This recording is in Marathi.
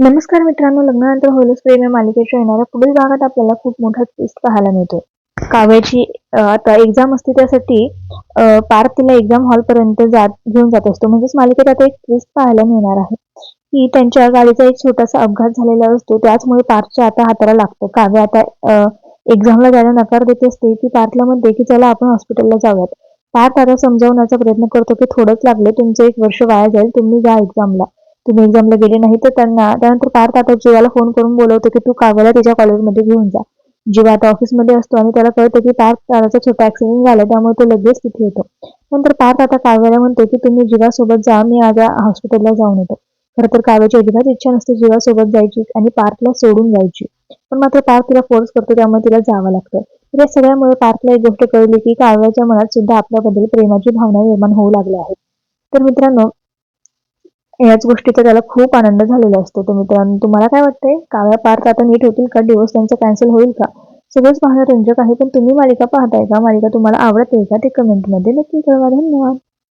नमस्कार मित्रांनो लग्नानंतर होलस प्रेम या मालिकेच्या येणाऱ्या पुढील भागात आपल्याला खूप मोठा ट्विस्ट पाहायला मिळतो काव्याची आता एक्झाम असते त्यासाठी पार्थ तिला एक्झाम हॉल पर्यंत जात घेऊन जात असतो. म्हणजेच मालिकेत आता एक ट्विस्ट पाहायला मिळणार आहे. की त्यांच्या गाडीचा एक छोटासा अपघात झालेला असतो. त्याचमुळे पार्थच्या आता हाताला लागतं. काव्य आता एक्झामला जायला नकार देत असते. की पार्थला म्हणते की चला आपण हॉस्पिटलला जाऊयात. पार्थ आता समजावण्याचा प्रयत्न करतो की थोडंच लागले तुमचं एक वर्ष वाया जाईल तुम्ही जा एक्झामला तुम्ही एक्झामला गेले नाही तर त्यांना त्यानंतर पार्थ आता जीवाला फोन करून बोलवतो की तू काव्याला त्याच्या कॉलेजमध्ये घेऊन जा. जीवा आता ऑफिसमध्ये असतो आणि त्याला कळतं की पार्थ कारचा छोटा ऍक्सिडेंट झाला त्यामुळे तो लगेच तिथे येतो. नंतर पार्थ आता काव्याला म्हणतो की तुम्ही जीवासोबत जा मी माझ्या हॉस्पिटलला जाऊन येतो. खरं तर काव्याची अजिबात इच्छा नसते जीवासोबत जायची आणि पार्थला सोडून जायची. पण मात्र पार्थ तिला फोर्स करतो त्यामुळे तिला जावं लागतं. या सगळ्यामुळे पार्थला एक गोष्ट कळली की काव्याच्या मनात सुद्धा आपल्याबद्दल प्रेमाची भावना निर्माण होऊ लागल्या आहेत. तर मित्रांनो याच गोष्टीचा त्याला खूप आनंद झालेला असतो तर मित्रांनो तुम्हाला काय वाटतंय? काव्या पार्थ आता नीट होतील का? दिवस त्यांचं कॅन्सल होईल का? सगळंच पाहणं रंजक आहे पण तुम्ही मालिका पाहताय का? मालिका तुम्हाला आवडते का? ते कमेंटमध्ये नक्की कळवा. धन्यवाद.